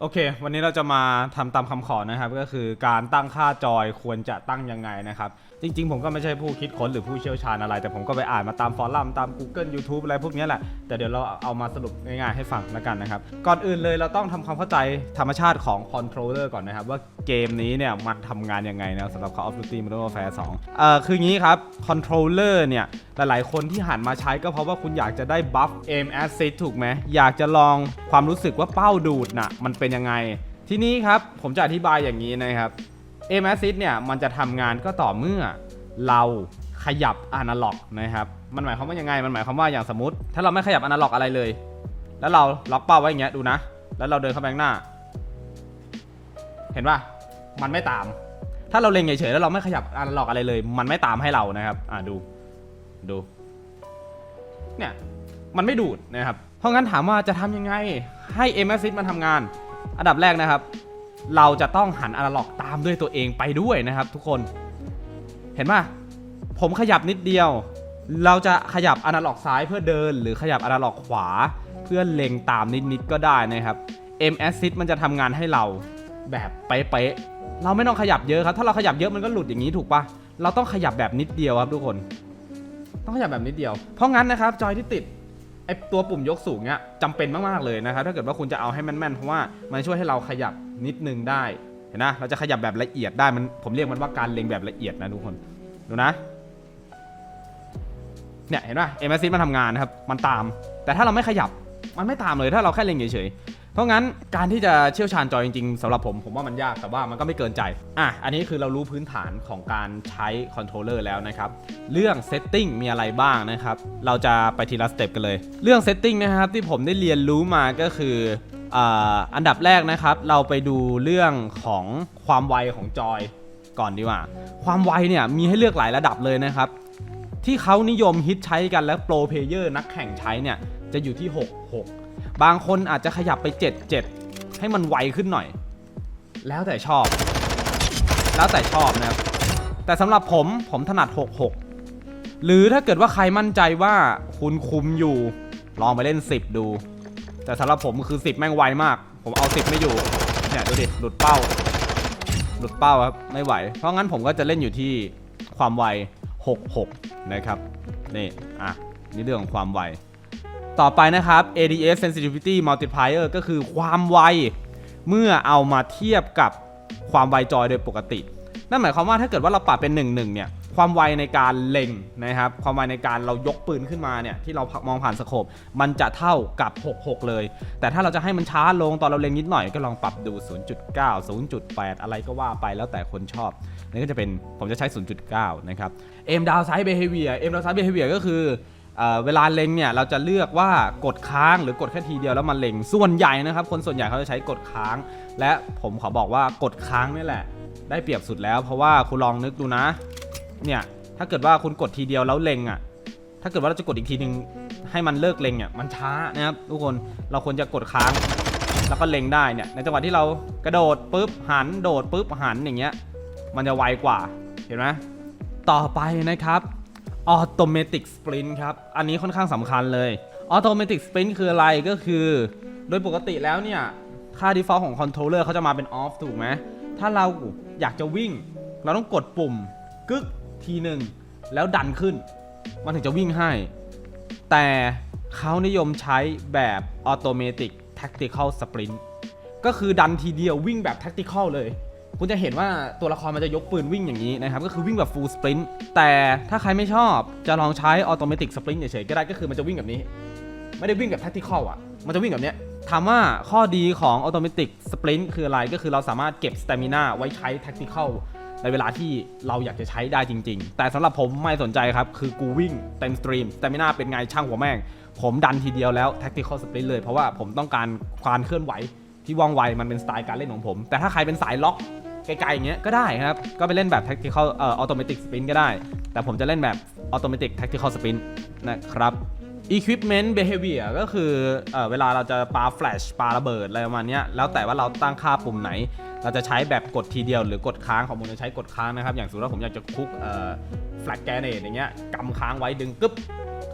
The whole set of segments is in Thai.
โอเค วันนี้เราจะมาทำตามคำขอนะครับ ก็คือการตั้งค่าจอยควรจะตั้งยังไงนะครับจริงๆ ผมก็ไม่ใช่ผู้คิดค้นหรือผู้เชี่ยวชาญอะไร แต่ผมก็ไปอ่านมาตามฟอรัมตาม Google YouTube อะไรพวกนี้แหละ แต่เดี๋ยวเราเอามาสรุปง่ายๆให้ฟังแล้วกันนะครับ ก่อนอื่นเลยเราต้องทำความเข้าใจธรรมชาติของคอนโทรลเลอร์ก่อนนะครับ ว่าเกมนี้เนี่ยมันทำงานยังไงนะสำหรับ Call of Duty Modern Warfare 2เอ่อคืองี้ครับคอนโทรลเลอร์เนี่ยหลายๆ คนที่หันมาใช้ก็เพราะว่าคุณอยากจะได้บัฟ aim assist ถูกไหมอยากจะลองความรู้สึกว่าเป้าดูดน่ะมันเป็นยังไง ทีนี้ครับผมจะอธิบายอย่างนี้นะครับ aim assist เนี่ยมันจะทำงานก็ต่อเมื่อเราขยับอนาล็อกนะครับมันหมายความว่ายังไง มันหมายความว่าอย่างสมมติ ถ้าเราไม่ขยับอนาล็อกอะไรเลย แล้วเราล็อกเป้าไว้อย่างเงี้ยดูนะ แล้วเราเดินเข้าไปข้างหน้า เห็นป่ะมันไม่ตาม ถ้าเราเล็งเฉยๆแล้วเราไม่ขยับอนาล็อกอะไรเลย มันไม่ตามให้เรานะครับอ่าดูดูเนี่ยมันไม่ดูดนะครับเพราะงั้นถามว่าจะทำยังไงให้ m s i s มันทำงาน อันดับแรกนะครับ เราจะต้องหันอนาล็อกตามด้วยตัวเองไปด้วยนะครับทุกคนเห็นป่ะผมขยับนิดเดียว เราจะขยับอนาล็อกซ้ายเพื่อเดิน หรือขยับอนาล็อกขวา เพื่อเล็งตามนิดๆก็ได้นะครับ M Assist มันจะทำงานให้เราแบบเป๊ะๆเราไม่ต้องขยับเยอะครับ ถ้าเราขยับเยอะมันก็หลุดอย่างนี้ถูกปะเราต้องขยับแบบนิดเดียวครับทุกคน ต้องขยับแบบนิดเดียว เพราะงั้นนะครับจอยที่ติด ไอตัวปุ่มยกสูงเนี่ยจำเป็นมาก ๆ เลยนะครับ ถ้าเกิดว่าคุณจะเอาให้แม่น ๆ เพราะว่ามันช่วยให้เราขยับนิดนึงได้ เห็นนะ เราจะขยับแบบละเอียดได้ มัน ผมเรียกมันว่าการเล็งแบบละเอียดนะทุกคน ดูนะ เนี่ย เห็นป่ะ m s มันทำงานนะครับ มันตาม แต่ถ้าเราไม่ขยับ มันไม่ตามเลย ถ้าเราแค่เล็งเฉยๆ เพราะงั้นการที่จะเชี่ยวชาญจอยจริงๆสำหรับผม ผมว่ามันยากแต่ว่ามันก็ไม่เกินใจอะอันนี้คือเรารู้พื้นฐานของการใช้คอนโทรลเลอร์แล้วนะครับ เรื่องเซตติ้งมีอะไรบ้างนะครับ เราจะไปทีละสเต็ปกันเลย เรื่องเซตติ้งนะครับที่ผมได้เรียนรู้มาก็คืออ่าอันดับแรกนะครับ เราไปดูเรื่องของความไวของจอยก่อนดีกว่า ความไวเนี่ยมีให้เลือกหลายระดับเลยนะครับ ที่เขานิยมฮิตใช้กันและโปรเพเยอร์นักแข่งใช้เนี่ยจะอยู่ที่ 6 6 บางคนอาจจะขยับไป7 7ให้มันไวขึ้นหน่อย แล้วแต่ชอบ แล้วแต่ชอบนะครับแต่สำหรับผมผมถนัด 6 6 หรือถ้าเกิดว่าใครมั่นใจว่าคุณคุมอยู่ ลองไปเล่น 10 ดู แต่สำหรับผมคือ 10 แม่งไวมาก ผมเอา 10 ไม่อยู่เนี่ยดูดิหลุดเป้า หลุดเป้าครับไม่ไหว เพราะงั้นผมก็จะเล่นอยู่ที่ความไว 66 นะครับนี่อะนี่เรื่องของความไว ต่อไปนะครับ ADS sensitivity multiplier ก็คือความไว เมื่อเอามาเทียบกับความไวจอยโดยปกติ นั่นหมายความว่าถ้าเกิดว่าเราปรับเป็น 1 1 เนี่ย ความไวในการเล็งนะครับ ความไวในการเรายกปืนขึ้นมาเนี่ยที่เรามองผ่านสโคปมันจะเท่ากับ 66 เลย แต่ถ้าเราจะให้มันช้าลงตอนเราเล็งนิดหน่อยก็ลองปรับดู 0.9 0.8 อะไรก็ว่าไปแล้วแต่คนชอบนั่ก็จะเป็นผมจะใช้ 0.9 นะครับ aim down sight behavior aim down sight behavior ก็คือ เวลาเล็งเนี่ยเราจะเลือกว่ากดค้างหรือกดแค่ทีเดียวแล้วมันเล็งส่วนใหญ่นะครับ คนส่วนใหญ่เขาจะใช้กดค้าง และผมขอบอกว่ากดค้างนี่แหละ ได้เปรียบสุดแล้ว เพราะว่าคุณลองนึกดูนะ เนี่ยถ้าเกิดว่าคุณกดทีเดียวแล้วเล็งอะ ถ้าเกิดว่าเราจะกดอีกทีหนึ่งให้มันเลิกเล็งเนี่ยมันช้านะครับทุกคนเราควรจะกดค้าง แล้วก็เล็งได้เนี่ยในจังหวะที่เรากระโดดปุ๊บหันโดดปุ๊บหันอย่างเงี้ยมันจะไวกว่าเห็นไหมต่อไปนะครับ Automatic Sprint ครับ อันนี้ค่อนข้างสำคัญเลย Automatic Sprint คืออะไรก็คือ โดยปกติแล้วเนี่ย ค่า default ของ controller เขาจะมาเป็น off ถูกไหม ถ้าเราอยากจะวิ่ง เราต้องกดปุ่ม กึกทีหนึ่ง แล้วดันขึ้น มันถึงจะวิ่งให้ แต่เขานิยมใช้แบบ Automatic Tactical Sprint ก็คือดันทีเดียววิ่งแบบ Tactical เลย คุณจะเห็นว่าตัวละครมันจะยกปืนวิ่งอย่างนี้นะครับ ก็คือวิ่งแบบ full sprint แต่ถ้าใครไม่ชอบจะลองใช้ automatic sprint เฉยๆก็ได้ก็คือมันจะวิ่งแบบนี้ ไม่ได้วิ่งแบบ tactical อะ มันจะวิ่งแบบเนี้ยถามว่าข้อดีของ automatic sprint คืออะไรก็คือเราสามารถเก็บ stamina ไว้ใช้ tactical ในเวลาที่เราอยากจะใช้ได้จริง ๆ แต่สำหรับผมไม่สนใจครับ คือกูวิ่งเต็มสตรีม stamina เป็นไงช่างหัวแม่ง ผมดันทีเดียวแล้ว tactical sprint เลยเพราะว่าผมต้องการการเคลื่อนไหวที่ว่องไวมันเป็นสไตล์การเล่นของผม แต่ถ้าใครเป็นสายล็อก ไกลๆอย่างเงี้ยก็ได้ครับ ก็ไปเล่นแบบ tactical เอ่อ automatic sprint ก็ได้ แต่ผมจะเล่นแบบ automatic tactical sprint นะครับ equipment behavior ก็คือเออเวลาเราจะปา flash ปาระเบิดอะไรประมาณเนี้ยแล้วแต่ว่าเราตั้งค่าปุ่มไหน เราจะใช้แบบกดทีเดียวหรือกดค้างของผมจะใช้กดค้างนะครับ อย่างสมมติว่าผมอยากจะคุกเอ่อ flash grenade อย่างเงี้ยกำค้างไว้ดึงกึ๊บ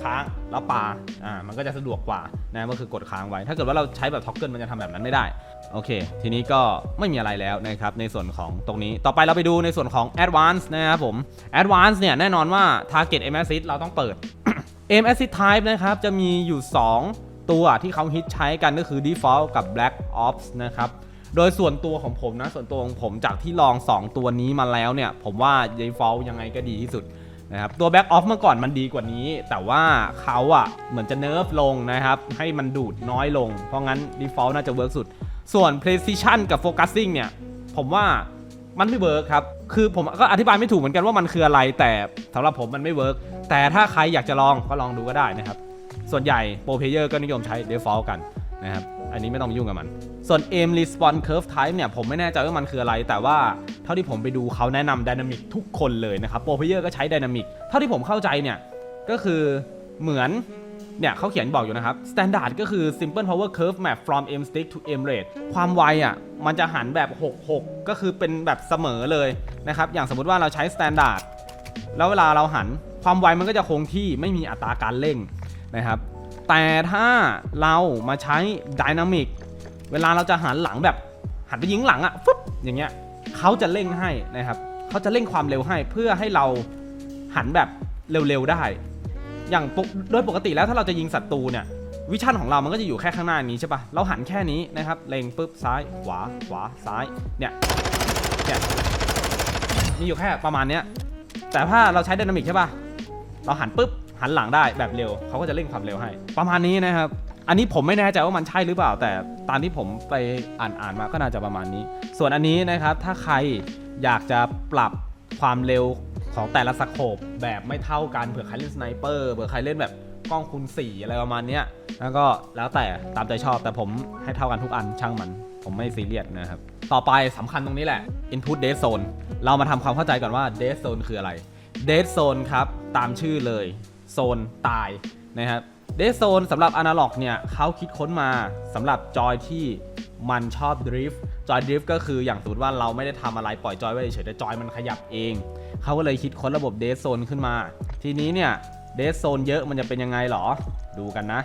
ค้างแล้วปาอ่ามันก็จะสะดวกกว่านะก็คือกดค้างไว้ ถ้าเกิดว่าเราใช้แบบท็อกเกิลมันจะทำแบบนั้นไม่ได้โอเค ทีนี้ก็ไม่มีอะไรแล้วนะครับในส่วนของตรงนี้ต่อไปเราไปดูในส่วนของ Advanced นะครับผม Advanced เนี่ยแน่นอนว่า Target Aim Assist เราต้องเปิด Aim Assist Type นะครับจะมีอยู่ 2 ตัวที่เขาฮิตใช้กันก็คือ Default กับ Black Ops นะครับโดยส่วนตัวของผมนะส่วนตัวของผมจากที่ลอง 2 ตัวนี้มาแล้วเนี่ย ผมว่า Default ยังไงก็ดีที่สุด นะครับตัว Back Off เมื่อก่อนมันดีกว่านี้ แต่ว่าเขาอะเหมือนจะเนิร์ฟลงนะครับ ให้มันดูดน้อยลง เพราะงั้น Default น่าจะเวิร์กสุด ส่วน Precision กับ Focusing เนี่ย ผมว่ามันไม่เวิร์กครับ คือผมก็อธิบายไม่ถูกเหมือนกันว่ามันคืออะไร แต่สำหรับผมมันไม่เวิร์กแต่ถ้าใครอยากจะลองก็ลองดูก็ได้นะครับ ส่วนใหญ่โปรเพเยอร์ก็นิยมใช้ Default กันนะครับ อันนี้ไม่ต้องยุ่งกับมัน ส่วน Aim Response Curve Type เนี่ยผมไม่แน่ใจว่ามันคืออะไร แต่ว่าเท่าที่ผมไปดูเขาแนะนำ Dynamic ทุกคนเลยนะครับโปรเพเยอร์ก็ใช้ Dynamic เท่าที่ผมเข้าใจเนี่ยก็คือเหมือนเนี่ยเขาเขียนบอกอยู่นะครับ Standard ก็คือ Simple Power Curve Map from aim stick to aim rate ความไวอะมันจะหันแบบ 6 6 ก็คือเป็นแบบเสมอเลยนะครับ อย่างสมมติว่าเราใช้ Standard แล้วเวลาเราหันความไวมันก็จะคงที่ไม่มีอัตราการเร่งนะครับ แต่ถ้าเรามาใช้ Dynamic เวลาเราจะหันหลังแบบหันไปยิงหลังอะฟึ๊บอย่างเงี้ยเขาจะเร่งให้นะครับเขาจะเร่งความเร็วให้เพื่อให้เราหันแบบเร็วๆได้ อย่างโดยปกติแล้วถ้าเราจะยิงศัตรูเนี่ยวิชั่นของเรามันก็จะอยู่แค่ข้างหน้านี้ใช่ปะเราหันแค่นี้นะครับ เล็งปุ๊บซ้ายขวาขวาซ้ายเนี่ยเนี่ยมีอยู่แค่ประมาณเนี้ยแต่ถ้าเราใช้ d y นามิกใช่ปะเราหันปุ๊บ หันหลังได้แบบเร็วเขาก็จะเร่งความเร็วให้ ประมาณนี้นะครับ อันนี้ผมไม่แน่ใจว่ามันใช่หรือเปล่า แต่ตามที่ผมไปอ่านอ่านมาก็น่าจะประมาณนี้ ส่วนอันนี้นะครับถ้าใครอยากจะปรับความเร็วของแต่ละสโคปแบบไม่เท่ากันเผื่อใครเล่นสไนเปอร์เผื่อใครเล่นแบบกล้องคูณ4อะไรประมาณนี้แล้วก็แล้วแต่ตามใจชอบแต่ผมให้เท่ากันทุกอันช่างมัน ผมไม่ซีเรียสนะครับ ต่อไปสำคัญตรงนี้แหละ Input Dead Zone เรามาทำความเข้าใจก่อนว่า Dead Zone คืออะไร Dead Zone ครับ ตามชื่อเลย โซนตายนะครับ Dead Zone สำหรับ Analog เนี่ยเขาคิดค้นมาสำหรับจอยที่มันชอบดริฟต์จอยดริฟต์ก็คืออย่างสมมติว่าเราไม่ได้ทำอะไรปล่อยจอยไว้เฉยๆแต่จอยมันขยับเอง เขาก็เลยคิดค้นระบบ Dead Zone ขึ้นมา ทีนี้เนี่ย Dead Zone เยอะมันจะเป็นยังไงหรอ ดูกันนะ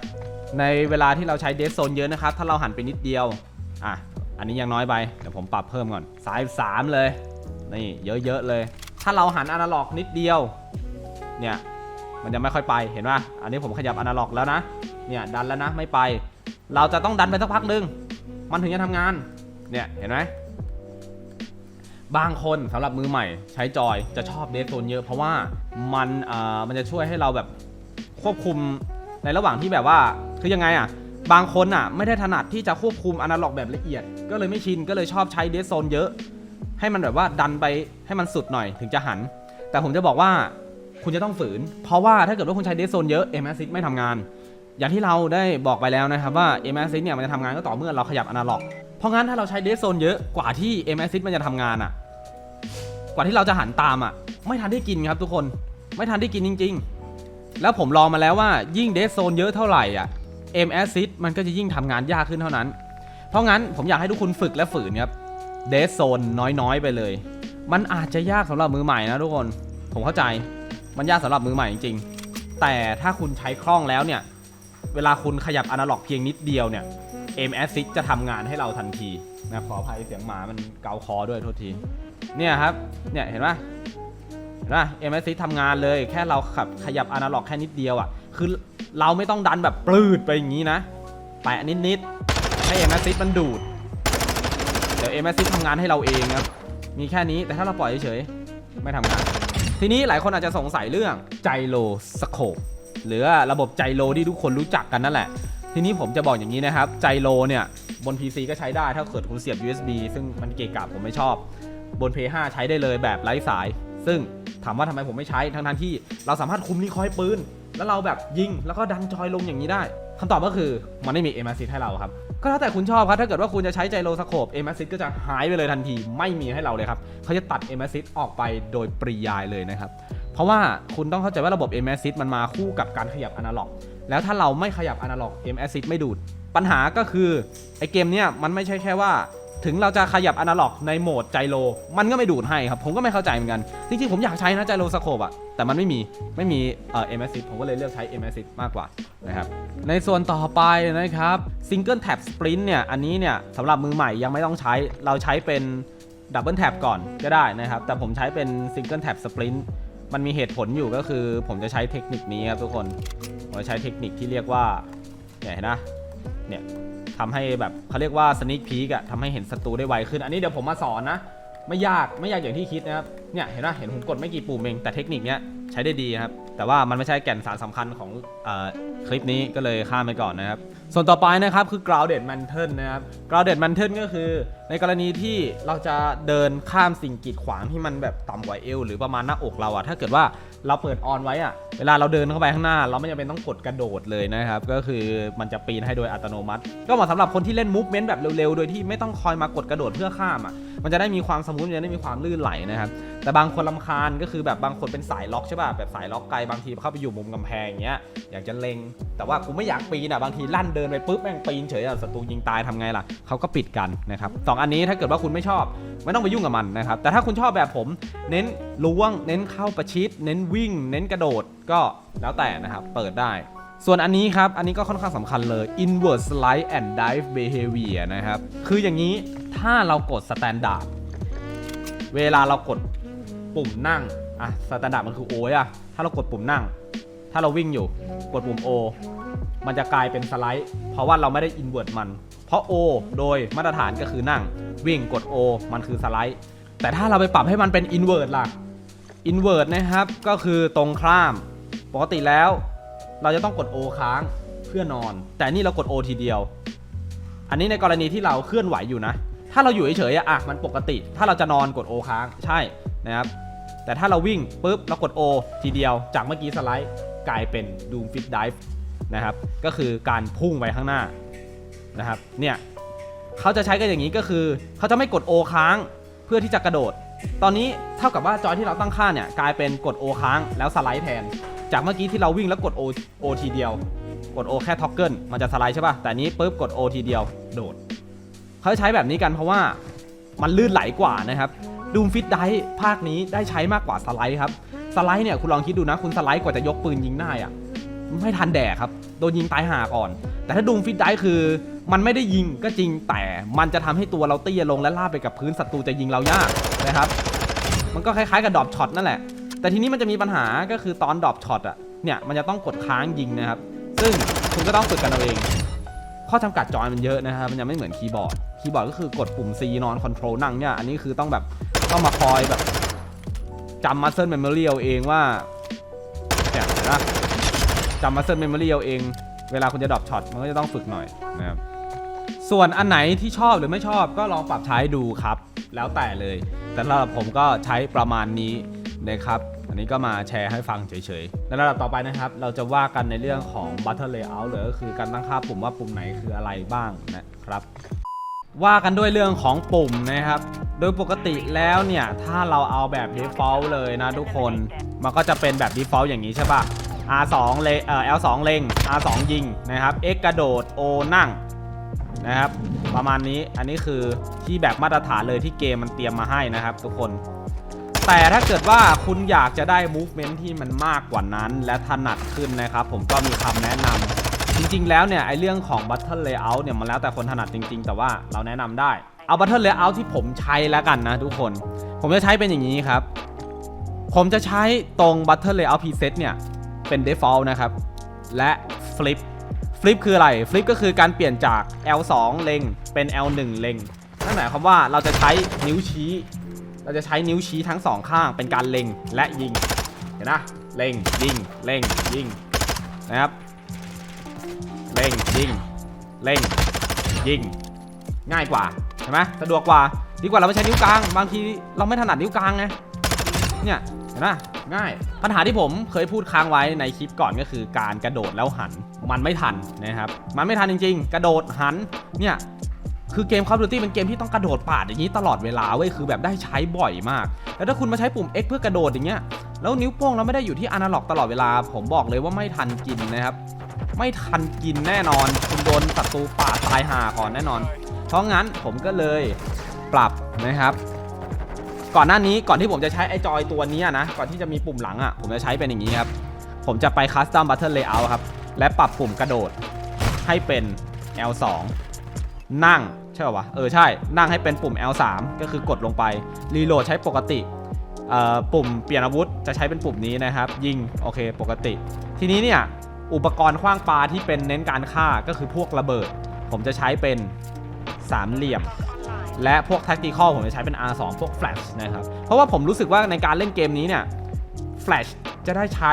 ในเวลาที่เราใช้ Dead Zone เยอะนะครับ ถ้าเราหันไปนิดเดียว อะ อันนี้ยังน้อยไป เดี๋ยวผมปรับเพิ่มก่อนสาย3เลย นี่เยอะๆเลย ถ้าเราหันอนาล็อกนิดเดียว เนี่ย มันจะไม่ค่อยไปเห็นป่ะอันนี้ผมขยับอนาล็อกแล้วนะเนี่ยดันแล้วนะไม่ไป เราจะต้องดันไปสักพักหนึ่งมันถึงจะทำงานเนี่ยเห็นไหมบางคนสำหรับมือใหม่ ใช้จอยจะชอบเด z โซนเยอะเพราะว่ามันอ่ามันจะช่วยให้เราแบบควบคุมในระหว่างที่แบบว่าคือยังไงอะบางคนอะไม่ได้ถนัดที่จะควบคุมอนาล็อกแบบละเอียด ก็เลยไม่ชินก็เลยชอบใช้เด z โซนเยอะ ให้มันแบบว่าดันไปให้มันสุดหน่อยถึงจะหัน แต่ผมจะบอกว่า คุณจะต้องฝืน เพราะว่าถ้าเกิดว่าคุณใช้เด z โซนเยอะ m อ s ไม่ทำงาน อย่างที่เราได้บอกไปแล้วนะครับว่า m อ s เนี่ยมันจะทำงานก็ต่อเมื่อเราขยับอนาล็อก เพราะงั้นถ้าเราใช้เด z โซนเยอะกว่าที่ m อ s มันจะทำงานอะ กว่าที่เราจะหันตามอะ ไม่ทันได้กินครับทุกคน ไม่ทันได้กินจริง ๆ แล้วผมลองมาแล้วว่ายิ่งเด z โซนเยอะเท่าไหร่อะ m อ s มันก็จะยิ่งทำงานยากขึ้นเท่านั้น เพราะงั้นผมอยากให้ทุกคนฝึกและฝืนครับเด z โซนน้อยๆไปเลย มันอาจจะยากสำหรับมือใหม่นะทุกคน ผมเข้าใจ มันยากสำหรับมือใหม่จริงๆ แต่ถ้าคุณใช้คล่องแล้วเนี่ย เวลาคุณขยับอนาล็อกเพียงนิดเดียวเนี่ย m อ s จะทำงานให้เราทันทีนะขออภัยเสียงหมามันเกาคอด้วยโทษที เนี่ยครับ เนี่ยเห็นปะเห็นปะ m s ทำงานเลย แค่เราขับขยับอนาล็อกแค่นิดเดียวอะ คือเราไม่ต้องดันแบบปลืดไปอย่างนี้นะ แตะนิดๆ ให้ m s มันดูด เดี๋ยว m s ทำงานให้เราเองครับ มีแค่นี้ แต่ถ้าเราปล่อยเฉยๆ ไม่ทำงาน ทีนี้หลายคนอาจจะสงสัยเรื่องไจโรสโคปหรือระบบไจโรที่ทุกคนรู้จักกันนั่นแหละ ทีนี้ผมจะบอกอย่างนี้นะครับไจโรเนี่ยบน PC ก็ใช้ได้ถ้าเกิดคุณเสียบ USB ซึ่งมันเกะกะผมไม่ชอบ บน Play 5ใช้ได้เลยแบบไร้สาย ซึ่งถามว่าทำไมผมไม่ใช้ทั้งทที่เราสามารถคุมรีคอยปืน แล้วเราแบบยิงแล้วก็ดันจอยลงอย่างนี้ได้คำตอบก็คือมันไม่มี m อ s ให้เราครับ ก็แล้วแต่คุณชอบครับ ถ้าเกิดว่าคุณจะใช้ไจโรสโคปเอม s ก็จะหายไปเลยทันที ไม่มีให้เราเลยครับ เขาจะตัดเอม s ออกไปโดยปริยายเลยนะครับ เพราะว่าคุณต้องเข้าใจว่าระบบเอม s มันมาคู่กับการขยับอนาล็อก แล้วถ้าเราไม่ขยับอนาล็อกเอม s ไม่ดูด ปัญหาก็คือไอเกมเนี้ยมันไม่ใช่แค่ว่า ถึงเราจะขยับอนาล็อกในโหมดไจโรมันก็ไม่ดูดให้ครับ ผมก็ไม่เข้าใจเหมือนกัน จริงๆ ผมอยากใช้นะไจโรสโคปอะแต่มันไม่มีไม่มีเอ่อ m s ผมก็เลยเลือกใช้ m s มากกว่านะครับ ในส่วนต่อไปนะครับ Single Tap Sprint เนี่ย อันนี้เนี่ยสำหรับมือใหม่ยังไม่ต้องใช้ เราใช้เป็นดับเบิลแท็บก่อนก็ได้นะครับ แต่ผมใช้เป็น Single Tap Sprint มันมีเหตุผลอยู่ก็คือ ผมจะใช้เทคนิคนี้ครับทุกคน ผมจะใช้เทคนิคที่เรียกว่าเนี่ยเห็นนะเนี่ย ทำให้แบบเขาเรียกว่าสนิคพีกอะทำให้เห็นศัตรูได้ไวขึ้น อันนี้เดี๋ยวผมมาสอนนะ ไม่ยากไม่ยากอย่างที่คิดนะครับ เนี่ยเห็นไหมเห็นผมกดไม่กี่ปุ่มเองแต่เทคนิคเนี้ย ใช้ได้ดีครับ แต่ว่ามันไม่ใช่แก่นสารสำคัญของเออคลิปนี้ก็เลยข้ามไปก่อนนะครับ ส่วนต่อไปนะครับคือ grounded mantle นะครับ grounded mantle ก็คือ ในกรณีที่เราจะเดินข้ามสิ่งกีดขวางที่มันแบบต่ำกว่าเอวหรือประมาณหน้าอกเราอะถ้าเกิดว่าเราเปิดออนไว้อะเวลาเราเดินเข้าไปข้างหน้า เราไม่จำเป็นต้องกดกระโดดเลยนะครับ ก็คือมันจะปีนให้โดยอัตโนมัติ ก็เหมาะสำหรับคนที่เล่น movement แบบเร็วๆ โดยที่ไม่ต้องคอยมากดกระโดดเพื่อข้ามอะมันจะได้มีความสมูทจะได้มีความลื่นไหลนะครับแต่บางคนลำคาญก็คือแบบบางคนเป็นสายล็อกใช่ป่ะแบบสายล็อกไกลบางทีเข้าไปอยู่มุมกำแพงอย่างเงี้ยอยากจะเล็ง แต่ว่ากูไม่อยากปีนอะบางทีลั่นเดินไปปุ๊บแม่งปีนเฉยอะศัตรูยิงตายทำไงล่ะเขาก็ปิดกันนะครับสองอันนี้ถ้าเกิดว่าคุณไม่ชอบไม่ต้องไปยุ่งกับมันนะครับแต่ถ้าคุณชอบแบบผมเน้นล้วง เน้นเข้าประชิด เน้นวิ่ง เน้นกระโดดก็แล้วแต่นะครับเปิดได้ส่วนอันนี้ครับ อันนี้ก็ค่อนข้างสำคัญเลย inward slide and dive behavior นะครับ คืออย่างนี้ ถ้าเรากด standard เวลาเรากดปุ่มนั่ง อะสแตนดาร์ดมันคือ O อะถ้าเรากดปุ่มนั่ง ถ้าเราวิ่งอยู่กดปุ่ม O มันจะกลายเป็นสไลด์ เพราะว่าเราไม่ได้อินเว r ร์มัน เพราะ O โดยมาตรฐานก็คือนั่ง วิ่งกด O มันคือสไลด์ แต่ถ้าเราไปปรับให้มันเป็นอินเว r ร์ล่ะอินเว r ร์นะครับก็คือตรงข้าม ปกติแล้ว เราจะต้องกด O ค้างเพื่อนอน แต่นี่เรากด O ทีเดียว อันนี้ในกรณีที่เราเคลื่อนไหวอยู่นะ ถ้าเราอยู่เฉยๆอะอะมันปกติ ถ้าเราจะนอนกด O ค้างใช่นะครับ แต่ถ้าเราวิ่งปุ๊บเรากด O ทีเดียวจากเมื่อกี้สไลด์กลายเป็น Doom Fit Dive นะครับ ก็คือการพุ่งไปข้างหน้านะครับ เนี่ยเขาจะใช้กันอย่างนี้ก็คือ เขาจะไม่กด O ค้างเพื่อที่จะกระโดด ตอนนี้เท่ากับว่าจอยที่เราตั้งค่าเนี่ยกลายเป็นกด O ค้างแล้วสไลด์แทน จากเมื่อกี้ที่เราวิ่งแล้วกด O O ทีเดียว กด O แค่ท็อกเกิลมันจะสไลด์ใช่ป่ะ แต่อันนี้ปุ๊บกด O ทีเดียวโดด เขาจะใช้แบบนี้กันเพราะว่ามันลื่นไหลกว่านะครับ ดูมฟิตได้ภาคนี้ได้ใช้มากกว่าสไลด์ครับ สไลด์เนี่ยคุณลองคิดดูนะ คุณสไลด์กว่าจะยกปืนยิงได้อะไม่ทันแดกครับ โดนยิงตายห่าก่อน แต่ถ้าดูมฟิตได้คือ มันไม่ได้ยิงก็จริงแต่มันจะทำให้ตัวเราเตี้ยลงและลาบไปกับพื้นศัตรูจะยิงเรายากนะครับ มันก็คล้ายๆกับดรอปช็อตนั่นแหละ แต่ทีนี้มันจะมีปัญหาก็คือตอนดรอปช็อตอะเนี่ยมันจะต้องกดค้างยิงนะครับ ซึ่งคุณก็ต้องฝึกกันเอาเอง ข้อจำกัดจอยมันเยอะนะครับ มันยังไม่เหมือนคีย์บอร์ด คีย์บอร์ดก็คือกดปุ่ม C นอนคอนโทรลนั่งเนี่ย อันนี้คือต้องแบบ ต้องมาคอยแบบจำ muscle memory เอาเองว่าเนี่ยเห็นปะจำ muscle memory เอาเอง เวลาคุณจะดรอปช็อตมันก็จะต้องฝึกหน่อยนะครับส่วนอันไหนที่ชอบหรือไม่ชอบก็ลองปรับใช้ดูครับ แล้วแต่เลย แต่สำหรับผมก็ใช้ประมาณนี้นะครับอันนี้ก็มาแชร์ให้ฟังเฉยๆในระดับต่อไปนะครับ เราจะว่ากันในเรื่องของ Battle Layout หรือก็คือการตั้งค่าปุ่มว่าปุ่มไหนคืออะไรบ้างนะครับ ว่ากันด้วยเรื่องของปุ่มนะครับ โดยปกติแล้วเนี่ย ถ้าเราเอาแบบ default เลยนะทุกคน มันก็จะเป็นแบบ default อย่างนี้ใช่ป่ะ R2 เลเอ่อ L2 เล็ง R2 ยิงนะครับ X กระโดด O นั่งนะครับ ประมาณนี้อันนี้คือที่แบบมาตรฐานเลยที่เกมมันเตรียมมาให้นะครับ ทุกคน แต่ถ้าเกิดว่าคุณอยากจะได้ movement ที่มันมากกว่านั้น และถนัดขึ้นนะครับ ผมก็มีคำแนะนำจริงๆแล้วเนี่ยไอเรื่องของ battle layout เนี่ยมันแล้วแต่คนถนัดจริง ๆ แต่ว่าเราแนะนำได้ เอา battle layout ที่ผมใช้แล้วกันนะทุกคน ผมจะใช้เป็นอย่างนี้ครับ ผมจะใช้ตรง battle layout preset เนี่ย เป็น default นะครับ และ flip flip คืออะไร flip ก็คือการเปลี่ยนจาก L2 เล็งเป็น L1 เล็งนั่นหมายความว่าเราจะใช้นิ้วชี้ เราจะใช้นิ้วชี้ทั้งสองข้างเป็นการเล็งและยิง เห็นนะเล็งยิงเล็งยิงนะครับเล็งยิงเล็งยิง ง่ายกว่าใช่ไหมสะดวกกว่า ดีกว่าเราไม่ใช้นิ้วกลาง บางทีเราไม่ถนัดนิ้วกลางไงเนี่ยเห็นไหมง่าย ปัญหาที่ผมเคยพูดค้างไว้ในคลิปก่อนก็คือการกระโดดแล้วหันมันไม่ทันนะครับมันไม่ทันจริง ๆ กระโดดหันเนี่ยคือเกม Call of Duty เป็นเกมที่ต้องกระโดดปาดอย่างนี้ตลอดเวลาเว้ยคือแบบได้ใช้บ่อยมาก แล้วถ้าคุณมาใช้ปุ่ม X เพื่อกระโดดอย่างเงี้ยแล้วนิ้วโป้งเราไม่ได้อยู่ที่อนาล็อกตลอดเวลา ผมบอกเลยว่าไม่ทันกินนะครับ ไม่ทันกินแน่นอน คุณโดนศัตรูปาดตายห่าก่อนแน่นอน เพราะงั้นผมก็เลยปรับนะครับ ก่อนหน้านี้ก่อนที่ผมจะใช้ไอจอยตัวนี้นะ ก่อนที่จะมีปุ่มหลังอะ ผมจะใช้เป็นอย่างนี้ครับ ผมจะไป Custom Button Layout ครับ และปรับปุ่มกระโดดให้เป็น L2 นั่งใช่ป่าวะ เออใช่ นั่งให้เป็นปุ่ม L3 ก็คือกดลงไป รีโหลดใช้ปกติ ปุ่มเปลี่ยนอาวุธจะใช้เป็นปุ่มนี้นะครับ ยิง โอเค ปกติ ทีนี้เนี่ย อุปกรณ์ขว้างปลาที่เป็นเน้นการฆ่าก็คือพวกระเบิด ผมจะใช้เป็น สามเหลี่ยม และพวก tactical ผมจะใช้เป็น R2 พวก flash นะครับ เพราะว่าผมรู้สึกว่าในการเล่นเกมนี้เนี่ย flash จะได้ใช้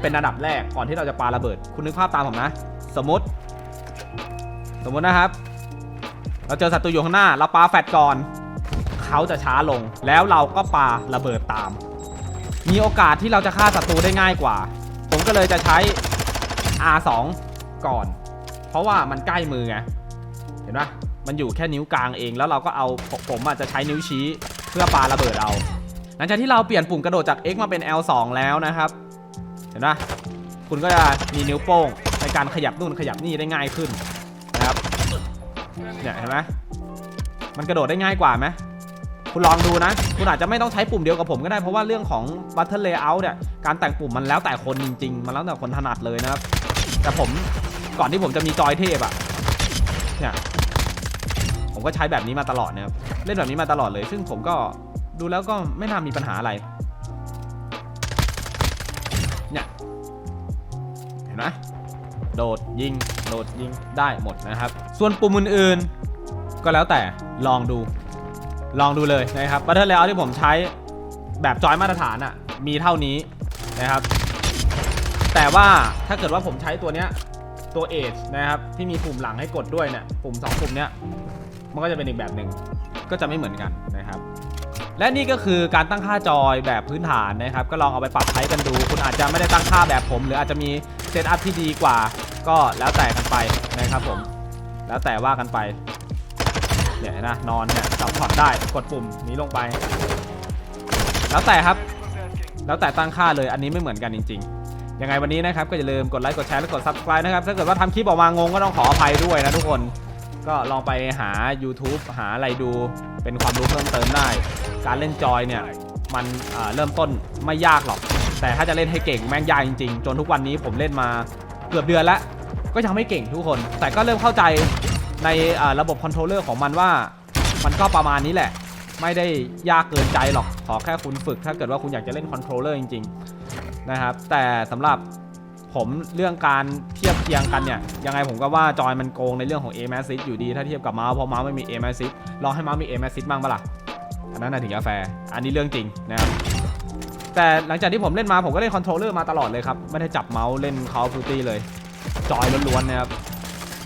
เป็นระดับแรกก่อนที่เราจะปาระเบิด คุณนึกภาพตามผมนะ สมมติ สมมตินะครับ เราเจอศัตรูอยู่ข้างหน้า เราปาแฟลชก่อน เขาจะช้าลง แล้วเราก็ปาระเบิดตาม มีโอกาสที่เราจะฆ่าศัตรูได้ง่ายกว่า ผมก็เลยจะใช้ R2 ก่อน เพราะว่ามันใกล้มือไง เห็นปะ มันอยู่แค่นิ้วกลางเอง แล้วเราก็เอาผมอาจจะใช้นิ้วชี้เพื่อปาระเบิดเอา หลังจากที่เราเปลี่ยนปุ่มกระโดดจาก X มาเป็น L2 แล้วนะครับ เห็นปะคุณก็จะมีนิ้วโป้งในการขยับนู่นขยับนี่ได้ง่ายขึ้นนะครับเนี่ยเห็นไหมมันกระโดดได้ง่ายกว่าไหมคุณลองดูนะ คุณอาจจะไม่ต้องใช้ปุ่มเดียวกับผมก็ได้เพราะว่าเรื่องของ Button Layout เนี่ยการแต่งปุ่มมันแล้วแต่คนจริง ๆ มันแล้วแต่คนถนัดเลยนะครับ แต่ผมก่อนที่ผมจะมีจอยเทพอะเนี่ย ก็ใช้แบบนี้มาตลอดนะครับเล่นแบบนี้มาตลอดเลย ซึ่งผมก็ดูแล้วก็ไม่น่ามีปัญหาอะไรเนี่ยเห็นไหมโดดยิงโดดยิงได้หมดนะครับ ส่วนปุ่มอื่นๆ ก็แล้วแต่ลองดู ลองดูเลยนะครับบัตเทอร์แล้วที่ผมใช้แบบจอยมาตรฐานอะมีเท่านี้นะครับ แต่ว่าถ้าเกิดว่าผมใช้ตัวเนี้ยตัว Edge นะครับที่มีปุ่มหลังให้กดด้วยเนี่ยปุ่ม 2 ปุ่มเนี้ย มันก็จะเป็นอีกแบบหนึ่งก็จะไม่เหมือนกันนะครับ และนี่ก็คือการตั้งค่าจอยแบบพื้นฐานนะครับ ก็ลองเอาไปปรับใช้กันดู คุณอาจจะไม่ได้ตั้งค่าแบบผม หรืออาจจะมีเซตอัพที่ดีกว่า ก็แล้วแต่กันไปนะครับผม แล้วแต่ว่ากันไปเนี่ยนะนอนเนี่ยจับช็อตได้กดปุ่มนี้ลงไป แล้วแต่ครับ แล้วแต่ตั้งค่าเลยอันนี้ไม่เหมือนกันจริง ๆ ยังไงวันนี้นะครับก็อย่าลืมกดไลค์กดแชร์และกด subscribe นะครับถ้าเกิดว่าทำคลิปออกมางงก็ต้องขออภัยด้วยนะทุกคน ก็ลองไปหา YouTube หาอะไรดูเป็นความรู้เพิ่มเติมได้ การเล่นจอยเนี่ยมันเริ่มต้นไม่ยากหรอก แต่ถ้าจะเล่นให้เก่งแม่งยากจริงๆ จนทุกวันนี้ผมเล่นมาเกือบเดือนแล้ว ก็ยังไม่เก่งทุกคน แต่ก็เริ่มเข้าใจในระบบคอนโทรลเลอร์ของมันว่า มันก็ประมาณนี้แหละ ไม่ได้ยากเกินใจหรอก ขอแค่คุณฝึก ถ้าเกิดว่าคุณอยากจะเล่นคอนโทรลเลอร์จริงๆนะครับ แต่สำหรับ ผมเรื่องการเทียบเคียงกันเนี่ยยังไงผมก็ว่าจอยมันโกงในเรื่องของ a m a s s i s อยู่ดีถ้าเทียบกับเมาส์เพราะเมาส์ไม่มี a m a s s i s ลองให้เมาส์มี a m a s s i s บ้างปะล่ะอันนั้นน่ะถึงจะแฟอันนี้เรื่องจริงนะครับแต่หลังจากที่ผมเล่นมาผมก็เล่นคอนโทรลเลอร์มาตลอดเลยครับไม่ได้จับเมาส์เล่น Call of Duty เลยจอยล้วนๆนะครับ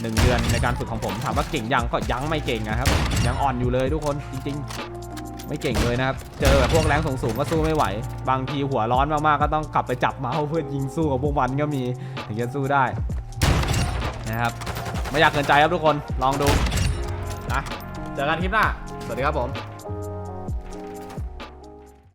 หนึ่งเดือนในการฝึกของผมถามว่าเก่งยังก็ยังไม่เก่งนะครับยังอ่อนอยู่เลยทุกคนจริงๆ ไม่เก่งเลยนะครับ เจอแบบพวกแรงสูงๆก็สู้ไม่ไหว บางทีหัวร้อนมากๆก็ต้องกลับไปจับเมาส์เพื่อยิงสู้กับพวกมันก็มีถึงจะสู้ได้นะครับไม่อยากเกินใจครับทุกคนลองดูนะเจอกันคลิปหน้าสวัสดีครับผม